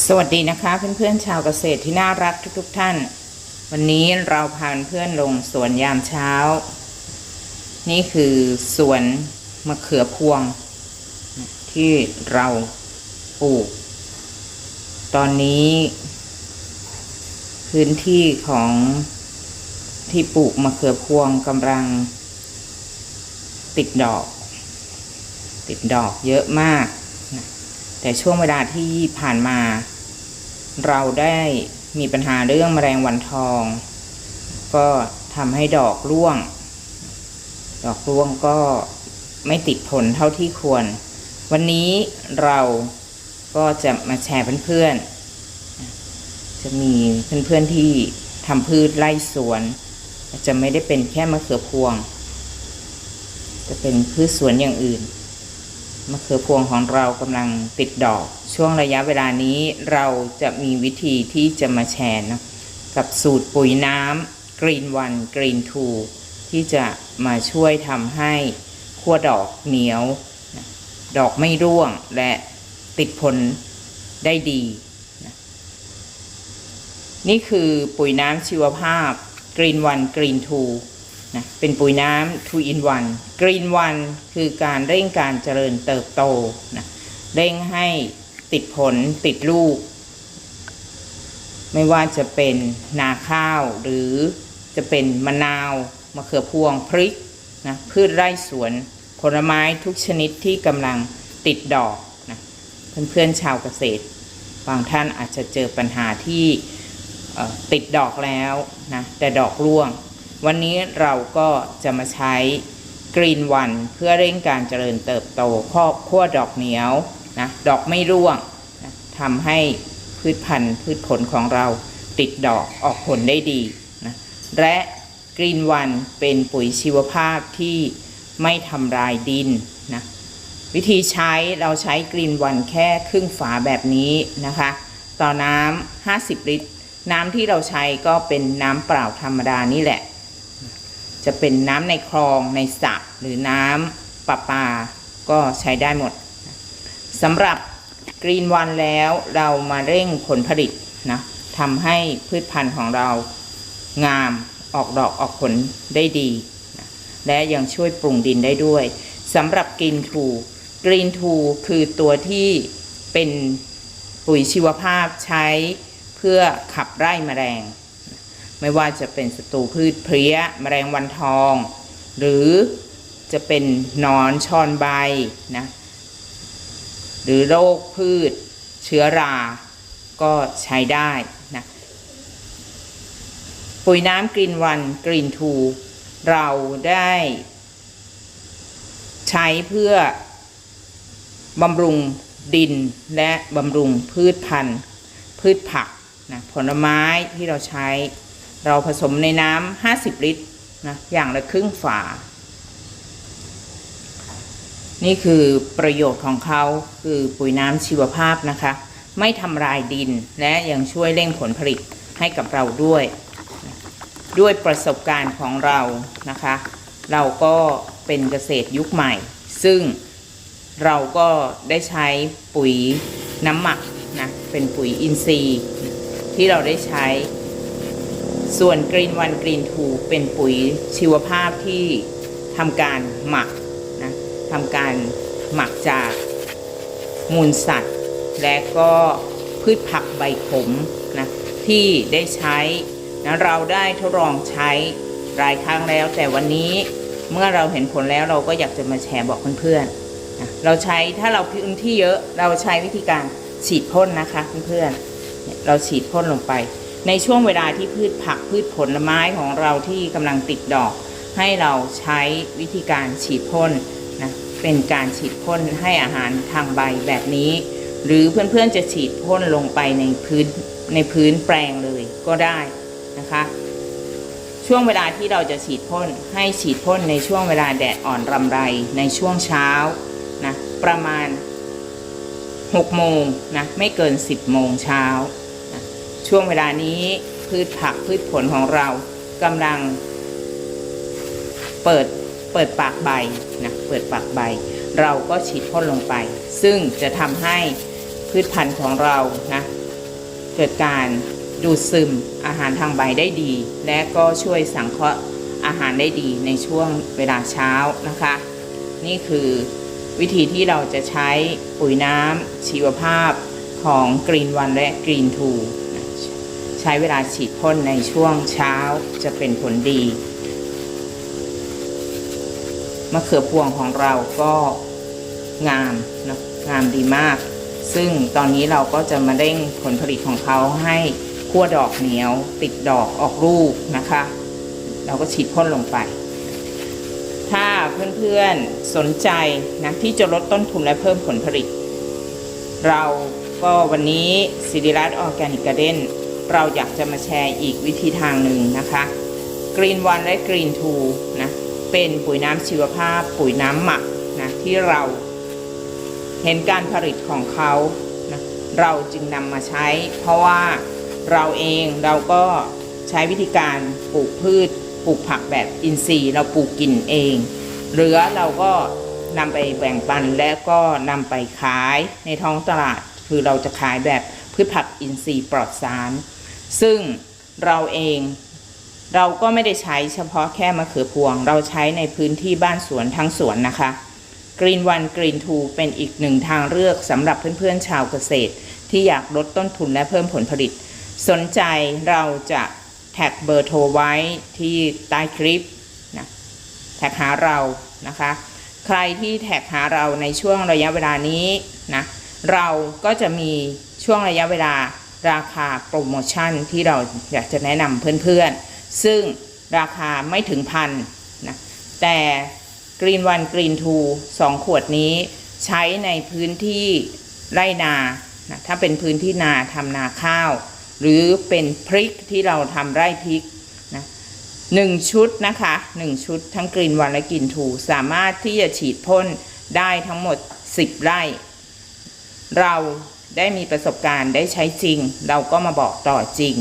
สวัสดีนะคะเพื่อนๆชาวเกษตรที่น่ารักทุกๆท่าน วันนี้เราพาเพื่อนลงสวนยามเช้า นี่คือสวนมะเขือพวง ที่เราปลูก ตอนนี้ พื้นที่ของที่ปลูกมะเขือพวงกำลัง ติดดอก ติดดอกเยอะมาก แต่ช่วงเวลาที่ผ่านมา เราได้มีปัญหาเรื่องแมลงวันทอง ก็ทำให้ดอกร่วง ดอกร่วงก็ไม่ติดผลเท่าที่ควร วันนี้เราก็จะมาแชร์เพื่อนๆ จะมีเพื่อนๆที่ทำพืชไร่สวน จะไม่ได้เป็นแค่มะเขือพวง จะเป็นพืชสวนอย่างอื่น มะเขือพวงของเรากำลังติดดอก ช่วงระยะเวลานี้เราจะมีวิธีที่จะมาแชร์นะกับสูตรปุ๋ยน้ำกรีนวันกรีนทูที่จะมาช่วยทำให้ขั้วดอกเหนียว ดอกไม่ร่วงและติดผลได้ดีนะนี่คือปุ๋ยน้ำชีวภาพกรีนวันกรีนทู นะเป็นปุ๋ยน้ำ two in one green one คือการเร่งการเจริญเติบโตนะเร่งให้ติดผลติดลูก ไม่ว่าจะเป็นนาข้าวหรือจะเป็นมะนาวมะเขือพวงพริกนะพืชไร่สวนผลไม้ทุกชนิดที่กำลังติดดอกนะเพื่อนๆชาวเกษตร บางท่านอาจจะเจอปัญหาที่ติดดอกแล้วนะแต่ดอกร่วง วันนี้เราก็จะมาใช้กรีนวันเพื่อเร่งการเจริญเติบโตข้อขั้วดอกเหนียวนะดอกไม่ร่วงนะทำให้พืชพันธุ์พืชผลของเราติดดอกออกผลได้ดีนะและกรีนวันเป็นปุ๋ยชีวภาพที่ไม่ทำลายดินนะวิธีใช้เราใช้กรีนวันแค่ครึ่งฝาแบบนี้นะคะ ต่อน้ำ50 ลิตร น้ำที่เราใช้ก็เป็นน้ำเปล่าธรรมดานี่แหละ จะเป็นน้ำในคลองในสระหรือน้ำประปา ก็ใช้ได้หมดสำหรับกรีนวันแล้วเรามาเร่งผลผลิตนะทำให้พืชพันธุ์ของเรางามออกดอกออกผลได้ดีนะและยังช่วยปรุงดินได้ด้วยสำหรับกรีนทูกรีนทูคือตัวที่เป็นปุ๋ยชีวภาพใช้เพื่อขับไล่แมลง ไม่ว่าจะเป็นศัตรูพืชเพลี้ยแมลงวันทอง หรือจะเป็นนอนชอนใบนะหรือโรคพืช เชื้อรา ก็ใช้ได้นะปุ๋ยน้ำกรีนวันกรีนทูเราได้ ใช้เพื่อบำรุงดินและบำรุงพืชพันธุ์ พืชผักนะผลไม้ที่เราใช้ เราผสมในน้ำ50 ลิตรนะอย่างละครึ่งฝา นี่คือประโยชน์ของเขาคือปุ๋ยน้ำชีวภาพนะคะ ไม่ทำลายดินและยังช่วยเร่งผลผลิตให้กับเราด้วย ด้วยประสบการณ์ของเรานะคะ เราก็เป็นเกษตรยุคใหม่ ซึ่งเราก็ได้ใช้ปุ๋ยน้ำหมักนะเป็นปุ๋ยอินทรีย์ ที่เราได้ใช้ ส่วนกรีนวันกรีนทูเป็นปุ๋ยชีวภาพที่ทำการหมักนะทำการหมักจากมูลสัตว์ และก็พืชผักใบขมนะที่ได้ใช้นะเราได้ทดลองใช้หลายครั้งแล้ว แต่วันนี้เมื่อเราเห็นผลแล้วเราก็อยากจะมาแชร์บอกเพื่อนๆนะเราใช้ถ้าเราพื้นที่เยอะเราใช้วิธีการฉีดพ่นนะคะเพื่อนๆเนี่ยเราฉีดพ่นลงไป ในช่วงเวลาที่พืชผักพืชผลไม้ของเราที่กำลังติดดอก ให้เราใช้วิธีการฉีดพ่นนะเป็นการฉีดพ่นให้อาหารทางใบแบบนี้ หรือเพื่อนๆจะฉีดพ่นลงไปในพื้นในพื้นแปลงเลยก็ได้นะคะช่วงเวลาที่เราจะฉีดพ่นให้ฉีดพ่นในช่วงเวลาแดดอ่อนรำไรในช่วงเช้านะประมาณ6โมงนะไม่เกิน 10โมงเช้า ช่วงเวลานี้พืชผักพืชผลของเรากำลัง เปิดเปิดปากใบนะเปิดปากใบ เราก็ฉีดพ่นลงไป ซึ่งจะทำให้พืชพันธุ์ของเรานะเกิดการดูดซึมอาหารทางใบได้ดี และก็ช่วยสังเคราะห์อาหารได้ดีในช่วงเวลาเช้านะคะ นี่คือวิธีที่เราจะใช้ปุ๋ยน้ำชีวภาพของกรีนวันและกรีนทู ใช้เวลาฉีดพ่นในช่วงเช้าจะเป็นผลดี มะเขือพวงของเราก็งามนะงามดีมาก ซึ่งตอนนี้เราก็จะมาเร่งผลผลิตของเขาให้ขั้วดอกเหนียว ติดดอกออกลูกนะคะ เราก็ฉีดพ่นลงไป ถ้าเพื่อนๆสนใจนะที่จะลดต้นทุนและเพิ่มผลผลิต เราก็วันนี้สิริรัตน์ออร์แกนิกการ์เด้น เราอยากจะมาแชร์อีกวิธีทางหนึ่งนะคะกรีนวันและกรีนทูนะ เป็นปุ๋ยน้ำชีวภาพ ปุ๋ยน้ำหมักนะที่เราเห็นการผลิตของเขานะเราจึงนำมาใช้ เพราะว่าเราเองเราก็ใช้วิธีการปลูกพืช ปลูกผักแบบอินทรีย์ เราปลูกกินเอง เหลือเราก็นำไปแบ่งปันและก็นำไปขายในท้องตลาด คือเราจะขายแบบ พืชผักอินทรีย์ปลอดสาร ซึ่งเราเองเราก็ไม่ได้ใช้เฉพาะแค่มะเขือพวง เราใช้ในพื้นที่บ้านสวนทั้งสวนนะคะ Green One Green Two เป็นอีกหนึ่งทางเลือกสำหรับเพื่อนๆชาวเกษตร ที่อยากลดต้นทุนและเพิ่มผลผลิต สนใจเราจะแท็กเบอร์โทรไว้ที่ใต้คลิปนะแท็กหาเรานะคะ ใครที่แท็กหาเราในช่วงระยะเวลานี้นะ เราก็จะมีช่วงระยะเวลาราคาโปรโมชั่นที่เราอยากจะแนะนำเพื่อนๆ ซึ่งราคาไม่ถึงพันนะแต่ Green One Green Two สองขวดนี้ใช้ในพื้นที่ไร่นานะถ้าเป็นพื้นที่นาทำนาข้าว หรือเป็นพริกที่เราทำไร่พริกนะหนึ่งชุดนะคะหนึ่งชุดทั้ง Green One และ Green Two สามารถที่จะฉีดพ่นได้ทั้งหมด 10 ไร่ เราได้มีประสบการณ์ได้ใช้จริง เราก็มาบอกต่อจริง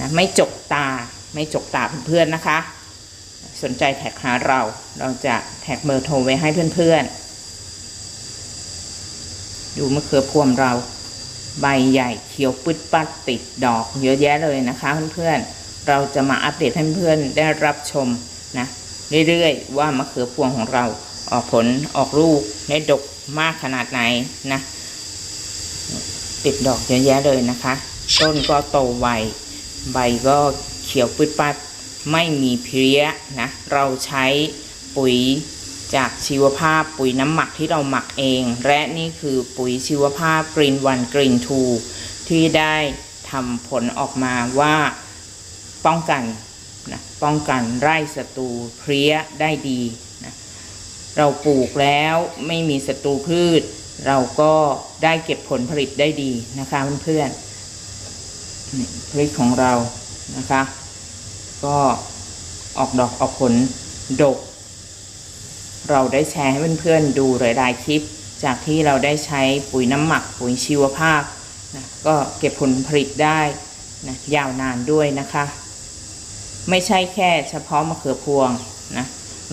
นะไม่จกตาไม่จกตาเพื่อนๆนะคะ สนใจแท็กหาเราเราจะแท็กเบอร์โทรไว้ให้เพื่อนๆ ดูมะเขือพวงเรา ใบใหญ่เขียวปึ๊ดปัดติดดอกเยอะแยะเลยนะคะเพื่อนๆเราจะมาอัปเดตให้เพื่อนๆได้รับชมนะเรื่อยๆว่ามะเขือพวงของเราออกผลออกลูกได้ดกมากขนาดไหนนะ ติดดอกเยอะแยะเลยนะคะ ต้นก็โตไวใบก็เขียวปืดปัดไม่มีเพลี้ยนะเราใช้ปุ๋ยจากชีวภาพปุ๋ยน้ำหมักที่เราหมักเอง และนี่คือปุ๋ยชีวภาพ Green One Green Two ที่ได้ทำผลออกมาว่าป้องกันนะป้องกันไร่ศัตรูเพลี้ยได้ดีนะเราปลูกแล้วไม่มีศัตรูพืช เราก็ได้เก็บผลผลิตได้ดีนะคะเพื่อนๆพริกของเรานะคะ ก็ออกดอกออกผลดก เราได้แชร์ให้เพื่อนๆดูหลายๆคลิป จากที่เราได้ใช้ปุ๋ยน้ำหมักปุ๋ยชีวภาพนะก็เก็บผลผลิตได้นะยาวนานด้วยนะคะ ไม่ใช่แค่เฉพาะมะเขือพวงนะ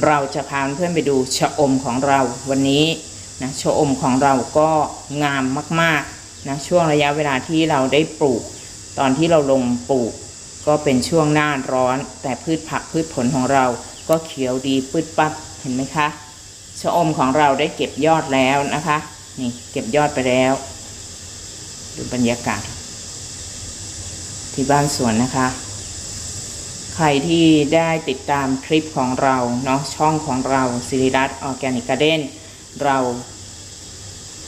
เราจะพาเพื่อนไปดูชะอมของเราวันนี้ นะชะอมของเราก็งามมากๆนะช่วงระยะเวลาที่เราได้ปลูก ตอนที่เราลงปลูก ก็เป็นช่วงหน้าร้อน แต่พืชผักพืชผลของเราก็เขียวดีปืดปัดเห็นไหมคะชะอมของเราได้เก็บยอดแล้วนะคะ นี่เก็บยอดไปแล้วดูบรรยากาศ ที่บ้านสวนนะคะ ใครที่ได้ติดตามคลิปของเราเนาะช่องของเราสิริรัตน์ออร์แกนิกการ์เด้น เรา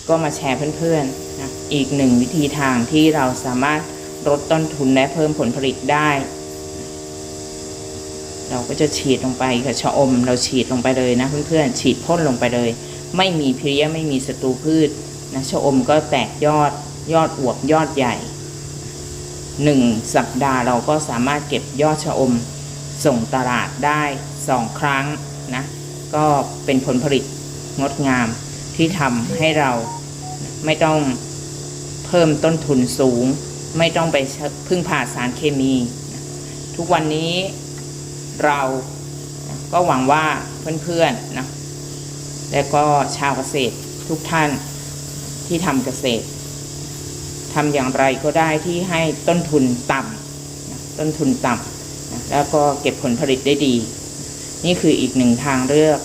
ก็มาแชร์เพื่อนๆนะอีกหนึ่งวิธีทางที่เราสามารถลดต้นทุนและเพิ่มผลผลิตได้ เราก็จะฉีดลงไปกับชะอม เราฉีดลงไปเลยนะเพื่อนๆฉีดพ่นลงไปเลย ไม่มีเพลี้ยไม่มีศัตรูพืชนะชะอมก็แตกยอดยอดอวบยอดใหญ่หนึ่งสัปดาห์เราก็สามารถเก็บยอดชะอม ส่งตลาดได้สองครั้งนะก็เป็นผลผลิต งดงามที่ทำให้เราไม่ต้องเพิ่มต้นทุนสูง ไม่ต้องไปพึ่งพาสารเคมี ทุกวันนี้เราก็หวังว่าเพื่อนๆนะและก็ชาวเกษตรทุกท่านที่ทำเกษตรทำอย่างไรก็ได้ที่ให้ต้นทุนต่ำต้นทุนต่ำแล้วก็เก็บผลผลิตได้ดี นี่คืออีกหนึ่งทางเลือก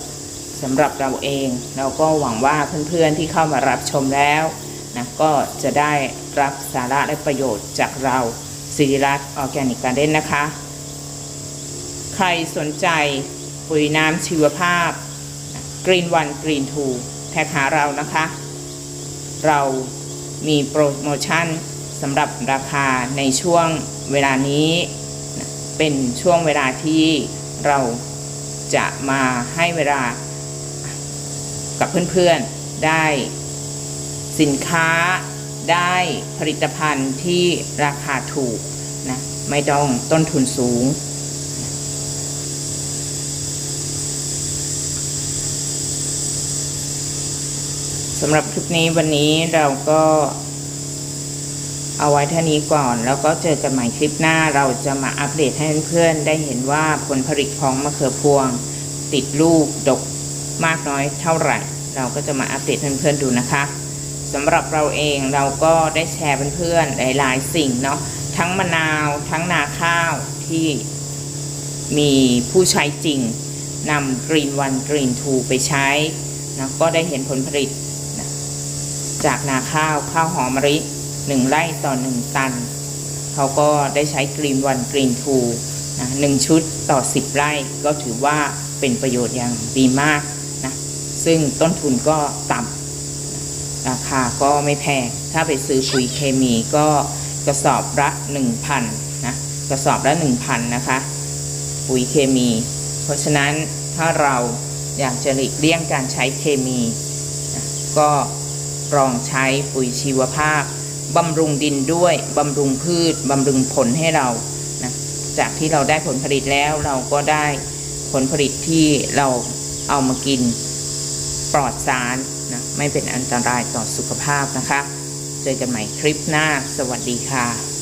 สำหรับเราเอง เราก็หวังว่าเพื่อนๆที่เข้ามารับชมแล้วนะก็จะได้รับสาระและประโยชน์จากเราสิริรัตน์ออร์แกนิกการเด้นนะคะ ใครสนใจปุ๋ยน้ำชีวภาพกรีนวันกรีนทูแท็กหาเรานะคะ เรามีโปรโมชั่นสำหรับราคาในช่วงเวลานี้เป็นช่วงเวลาที่เราจะมาให้เวลา กับเพื่อนๆได้ สินค้าได้ผลิตภัณฑ์ที่ราคาถูกนะไม่ต้องต้นทุนสูง สำหรับคลิปนี้วันนี้เราก็เอาไว้เท่านี้ก่อน แล้วก็เจอกันใหม่คลิปหน้าเราจะมาอัปเดตให้เพื่อนๆได้เห็นว่าผลผลิตของมะเขือพวง ติดลูกดก มากน้อยเท่าไหร่ เราก็จะมาอัปเดตเพื่อนๆดูนะคะสำหรับเราเองเราก็ได้แชร์เพื่อนๆหลายๆสิ่งเนาะทั้งมะนาวทั้งนาข้าวที่มีผู้ใช้จริงนำกรีนวันกรีนทูไปใช้นะก็ได้เห็นผลผลิตจากนาข้าวข้าวหอมมะลิหนึ่งไร่ต่อหนึ่งตัน เขาก็ได้ใช้กรีนวันกรีนทูนะหนึ่งชุดต่อสิบไร่ก็ถือว่าเป็นประโยชน์อย่างดีมาก ซึ่งต้นทุนก็ต่ำราคาก็ไม่แพง ถ้าไปซื้อปุ๋ยเคมีก็กระสอบละหนึ่งพันะกระสอบละหนึ่งพันนะคะปุ๋ยเคมี เพราะฉะนั้นถ้าเราอยากจะหลีกเลี่ยงการใช้เคมีนะก็ลองใช้ปุ๋ยชีวภาพบำรุงดินด้วยบำรุงพืชบำรุงผลให้เรานะจากที่เราได้ผลผลิตแล้วเราก็ได้ผลผลิตที่เราเอามากิน ปลอดสารนะไม่เป็นอันตรายต่อสุขภาพนะคะ เจอกันใหม่คลิปหน้า สวัสดีค่ะ